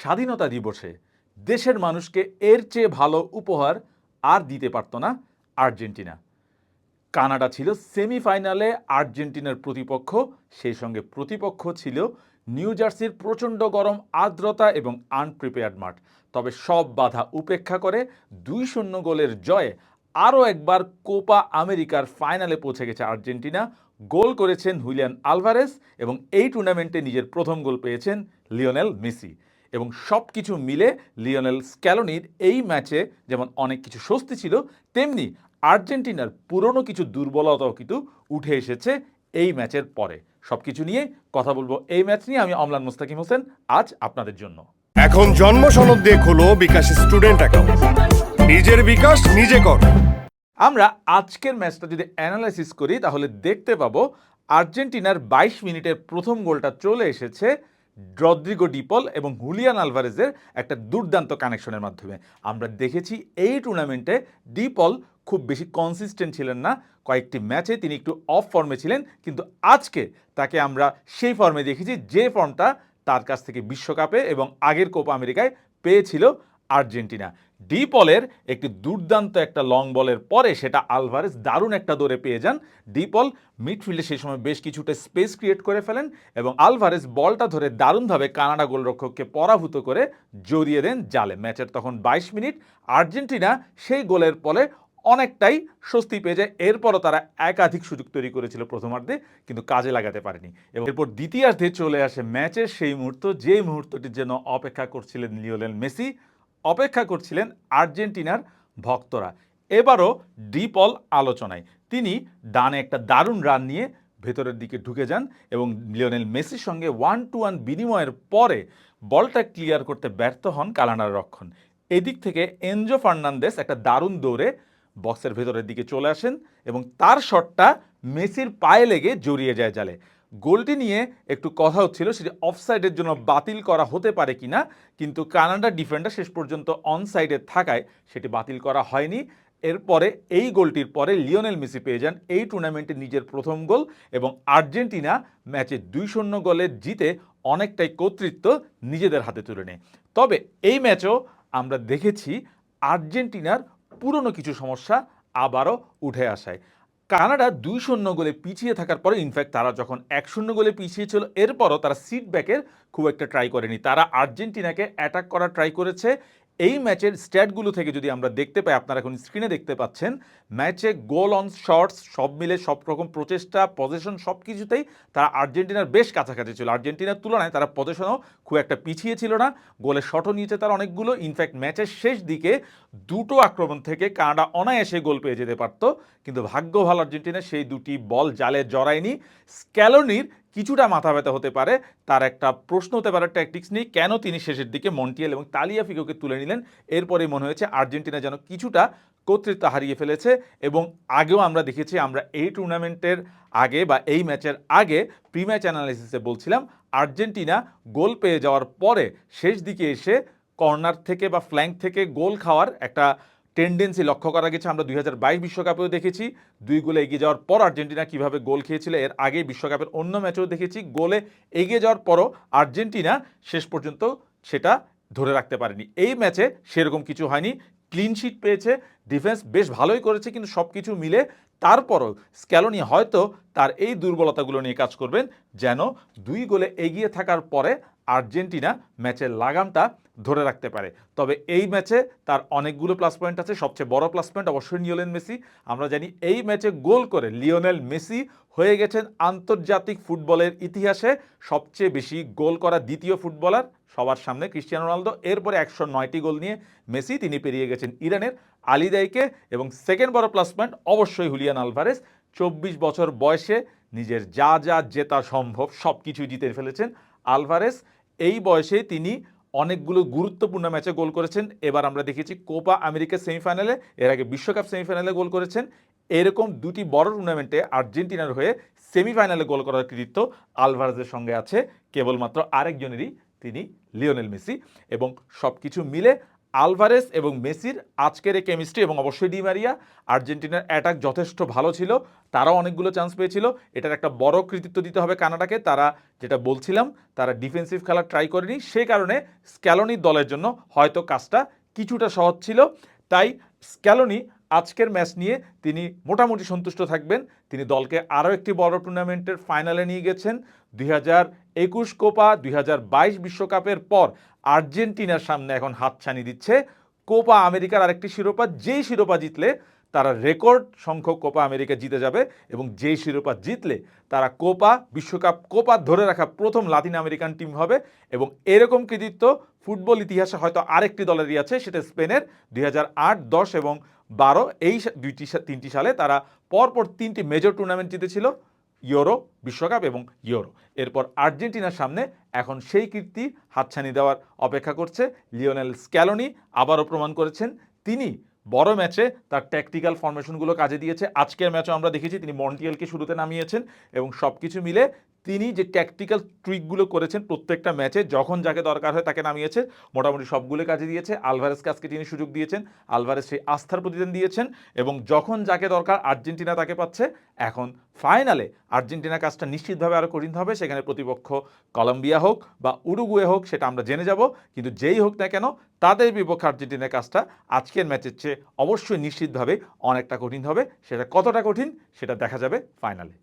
স্বাধীনতা দিবসে দেশের মানুষকে এর চেয়ে ভালো উপহার আর দিতে পারত না আর্জেন্টিনা। কানাডা ছিল সেমিফাইনালে আর্জেন্টিনার প্রতিপক্ষ, সেই সঙ্গে প্রতিপক্ষ ছিল নিউ জার্সির প্রচণ্ড গরম, আর্দ্রতা এবং আনপ্রিপেয়ার্ড মাঠ। তবে সব বাধা উপেক্ষা করে দুই শূন্য গোলের জয়ে আরও একবার কোপা আমেরিকার ফাইনালে পৌঁছে গেছে আর্জেন্টিনা। গোল করেছেন হুইলিয়ান আলভারেস এবং এই টুর্নামেন্টে নিজের প্রথম গোল পেয়েছেন লিওনেল মেসি। এবং সব কিছু মিলে লিওনেল স্ক্যালোনির এই ম্যাচে যেমন অনেক কিছু স্বস্তি ছিল তেমনি আর্জেন্টিনার পুরনো কিছু দুর্বলতাও কিন্তু উঠে এসেছে এই ম্যাচের পরে। সব কিছু নিয়ে কথা বলব এই ম্যাচ নিয়ে। আমি অমলান মোস্তাকিম হোসেন আজ আপনাদের জন্য। এখন জন্ম সনদ দিয়ে খোলো বিকাশ স্টুডেন্ট অ্যাকাউন্ট। নিজের বিকাশ নিজে কর। আমরা আজকের ম্যাচটা যদি অ্যানালাইসিস করি তাহলে দেখতে পাবো আর্জেন্টিনার বাইশ মিনিটের প্রথম গোলটা চলে এসেছে রদ্রিগো ডিপল এবং হুলিয়ান আলভারেজের একটা দুর্দান্ত কানেকশনের মাধ্যমে। আমরা দেখেছি এই টুর্নামেন্টে ডিপল খুব বেশি কনসিস্টেন্ট ছিলেন না। কয়েকটি ম্যাচে তিনি একটু অফ ফর্মে ছিলেন, কিন্তু আজকে তাকে আমরা সেই ফর্মে দেখেছি যে ফর্মটা তার কাছ থেকে বিশ্বকাপে এবং আগের কোপ আমেরিকায় পেয়েছিল। আর্জেন্টিনা। ডিপলের একটি দুর্দান্ত একটা লং বলের পরে সেটা আলভারেজ দারুণ একটা দৌড়ে পেয়ে যান। ডিপল মিডফিল্ডে সেই সময় বেশ কিছুটা স্পেস ক্রিয়েট করে ফেলেন এবং আলভারেজ বলটা ধরে দারুণভাবে কানাডা গোলরক্ষককে পরাভূত করে জড়িয়ে দেন জালে। ম্যাচের তখন বাইশ মিনিট, আর্জেন্টিনা সেই গোলের ফলে অনেকটাই স্বস্তি পেয়ে যায়। এরপরও তারা একাধিক সুযোগ তৈরি করেছিল প্রথমার্ধে, কিন্তু কাজে লাগাতে পারেনি। এবং এরপর দ্বিতীয়ার্ধে চলে আসে ম্যাচের সেই মুহূর্ত যে মুহূর্তটির জন্য অপেক্ষা করছিলেন লিওলেন মেসি। অপেক্ষা করছিলেন আর্জেন্টিনার ভক্তরা। এবারও ডিপল আলোচনায়। তিনি ডানে একটা দারুণ রান নিয়ে ভেতরের দিকে ঢুকে যান এবং লিওনেল মেসির সঙ্গে ওয়ান টু ওয়ান বিনিময়ের পরে বলটা ক্লিয়ার করতে ব্যর্থ হন কালানার রক্ষণ। এদিক থেকে এনজো ফার্নান্দেস একটা দারুণ দৌড়ে বক্সের ভেতরের দিকে চলে আসেন এবং তার শটটা মেসির পায়ে লেগে জড়িয়ে যায় জালে। গোলটি নিয়ে একটু কথা হচ্ছিল, সেটি অফসাইডের জন্য বাতিল করা হতে পারে কিনা, কিন্তু কানাডা ডিফেন্ডার শেষ পর্যন্ত অনসাইডে থাকায় সেটি বাতিল করা হয়নি। এরপরে এই গোলটির পরে লিওনেল মেসি পেয়ে যান এই টুর্নামেন্টে নিজের প্রথম গোল এবং আর্জেন্টিনা ম্যাচে দুই শূন্য গোলে জিতে অনেকটাই কর্তৃত্ব নিজেদের হাতে তুলে নেয়। তবে এই ম্যাচও আমরা দেখেছি আর্জেন্টিনার পুরনো কিছু সমস্যা আবারও উঠে আসায়। কানাডা দুই শূন্য গোলে পিছিয়ে থাকার পরে ইনফ্যাক্ট তারা যখন এক শূন্য গোলে পিছিয়ে ছিল, এরপরও তারা সিট ব্যাকের খুব একটা ট্রাই করেনি। তারা আর্জেন্টিনাকে অ্যাটাক করা ট্রাই করেছে এই ম্যাচের স্ট্যাটগুলো থেকে যদি আমরা দেখতে পাই, আপনারা এখন স্ক্রিনে দেখতে পাচ্ছেন, ম্যাচে গোল অন শর্টস সব মিলে সব রকম প্রচেষ্টা পজিশন সব কিছুতেই তারা আর্জেন্টিনার বেশ কাছাকাছি ছিল। আর্জেন্টিনার তুলনায় তারা পজিশনও খুব একটা পিছিয়ে ছিল না। গোলের শটও নিয়েছে তারা অনেকগুলো। ইনফ্যাক্ট ম্যাচের শেষ দিকে দুটো আক্রমণ থেকে কানাডা অনায়াসে গোল পেয়ে যেতে পারত। কিন্তু ভাগ্য ভালো আর্জেন্টিনা সেই দুটি বল জালে জড়ায়নি। স্ক্যালোনির কিছুটা মাথা ব্যথা হতে পারে। তার একটা প্রশ্ন হতে পারে ট্যাকটিক্স নিয়ে কেন তিনি শেষের দিকে মন্টিয়েল এবং তালিয়া তালিয়াফিকোকে তুলে নিলেন? এরপরে মনে হয়েছে আর্জেন্টিনা যেন কিছুটা কর্তৃত্ব হারিয়ে ফেলেছে এবং আগেও আমরা দেখেছি, আমরা এই টুর্নামেন্টের আগে বা এই ম্যাচের আগে প্রি ম্যাচ অ্যানালাইসিসে বলছিলাম, আর্জেন্টিনা গোল পেয়ে যাওয়ার পরে শেষ দিকে এসে কর্নার থেকে বা ফ্ল্যাঙ্ক থেকে গোল খাওয়ার একটা টেন্ডেন্সি লক্ষ্য করা গেছে। আমরা দুই বিশ্বকাপেও দেখেছি। দুই গোলে এগিয়ে যাওয়ার পর আর্জেন্টিনা কীভাবে গোল খেয়েছিল এর আগে বিশ্বকাপের অন্য ম্যাচেও দেখেছি। গোলে এগিয়ে যাওয়ার পরও আর্জেন্টিনা শেষ পর্যন্ত সেটা ধরে রাখতে পারেনি। এই ম্যাচে সেরকম কিছু হয়নি। ক্লিন শিট পেয়েছে, ডিফেন্স বেশ ভালোই করেছে, কিন্তু সব কিছু মিলে তারপরও স্ক্যালোনি হয়তো তার এই দুর্বলতাগুলো নিয়ে কাজ করবেন, যেন দুই গোলে এগিয়ে থাকার পরে আর্জেন্টিনা ম্যাচের লাগামটা ধরে রাখতে পারে। তবে এই ম্যাচে তার অনেকগুলো প্লাস পয়েন্ট আছে। সবচেয়ে বড় প্লাস পয়েন্ট অবশ্যই লিওনেল মেসি। আমরা জানি এই ম্যাচে গোল করে লিওনেল মেসি হয়ে গেছেন আন্তর্জাতিক ফুটবলের ইতিহাসে সবচেয়ে বেশি গোল করা দ্বিতীয় ফুটবলার সবার সামনে ক্রিস্টিয়ানো রোনালদো। এরপরে একশো নয়টি গোল নিয়ে মেসি তিনি পেরিয়ে গেছেন ইরানের আলিদাইকে এবং সেকেন্ড বড় প্লাস পয়েন্ট অবশ্যই হুলিয়ান আলভারেস। চব্বিশ বছর বয়সে নিজের যা যা জেতা সম্ভব সব কিছু জিতে ফেলেছেন আলভারেস। এই বয়সে তিনি অনেকগুলো গুরুত্বপূর্ণ ম্যাচে গোল করেছেন। এবার আমরা দেখেছি কোপা আমেরিকা সেমিফাইনালে, এর আগে বিশ্বকাপ সেমিফাইনালে গোল করেছেন। এরকম দুটি বড় টুর্নামেন্টে আর্জেন্টিনার হয়ে সেমিফাইনালে গোল করার কৃতিত্ব আলভারাজের সঙ্গে আছে। কেবলমাত্র আরেকজনেরই তিনি লিওনেল মেসি এবং সব কিছু মিলে আলভারেস এবং মেসির আজকের এই কেমিস্ট্রি এবং অবশ্যই ডিমারিয়া আর্জেন্টিনার অ্যাটাক যথেষ্ট ভালো ছিল, তারাও অনেকগুলো চান্স পেয়েছিল। এটার একটা বড় কৃতিত্ব দিতে হবে কানাডাকে। তারা যেটা বলছিলাম, তারা ডিফেন্সিভ খেলা ট্রাই করেনি। সেই কারণে স্ক্যালোনির দলের জন্য হয়তো কাজটা কিছুটা সহজ ছিল। তাই স্ক্যালোনি আজকের ম্যাচ নিয়ে তিনি মোটামুটি সন্তুষ্ট থাকবেন। তিনি দলকে আরও একটি বড় টুর্নামেন্টের ফাইনালে নিয়ে গেছেন। দুই হাজার একুশ কোপা, দুই হাজার বাইশ বিশ্বকাপের পর আর্জেন্টিনার সামনে এখন হাতছানি দিচ্ছে। কোপা আমেরিকার আরেকটি শিরোপা, যেই শিরোপা জিতলে তারা রেকর্ড সংখ্যক কোপা আমেরিকা জিতে যাবে এবং যেই শিরোপা জিতলে তারা কোপা বিশ্বকাপ, কোপা ধরে রাখা প্রথম লাতিন আমেরিকান টিম হবে এবং এরকম কৃতিত্ব ফুটবল ইতিহাসে হয়তো আরেকটি দলেরই আছে, সেটা স্পেনের। দুই হাজার আট, দশ এবং বারো, এই দুইটি তিনটি সালে তারা পরপর তিনটি মেজর টুর্নামেন্ট জিতেছিল, ইউরো, বিশ্বকাপ এবং ইউরো। এরপর আর্জেন্টিনার সামনে এখন সেই কীর্তি হাতছানি দেওয়ার অপেক্ষা করছে লিওনেল স্ক্যালোনি, আবারও প্রমাণ করেছেন তিনি বড় ম্যাচে তার ট্যাকটিক্যাল ফরমেশনগুলো কাজে দিয়েছে। আজকের ম্যাচও আমরা দেখেছি, তিনি মন্টিয়েলকে শুরুতে নামিয়েছেন এবং সব কিছু মিলে তিনি যে ট্যাকটিক্যাল ট্রিকগুলো করেছেন প্রত্যেকটা ম্যাচে যখন যাকে দরকার হয় তাকে নামিয়েছে, মোটামুটি সবগুলো কাজে দিয়েছে। আলভারেসকে আজকে তিনি সুযোগ দিয়েছেন আলভারেস সেই আস্থার প্রতিদান দিয়েছেন এবং যখন যাকে দরকার আর্জেন্টিনা তাকে পাচ্ছে। এখন ফাইনালে আর্জেন্টিনা কাজটা নিশ্চিতভাবে আরও কঠিন হবে, সেখানে প্রতিপক্ষ কলম্বিয়া হোক বা উরুগুয়ে হোক, সেটা আমরা জেনে যাব। কিন্তু যেই হোক না কেন, তাদের বিপক্ষে আর্জেন্টিনার কাজটা আজকের ম্যাচের চেয়ে অবশ্যই নিশ্চিতভাবে অনেকটা কঠিন হবে। সেটা কতটা কঠিন, সেটা দেখা যাবে ফাইনালে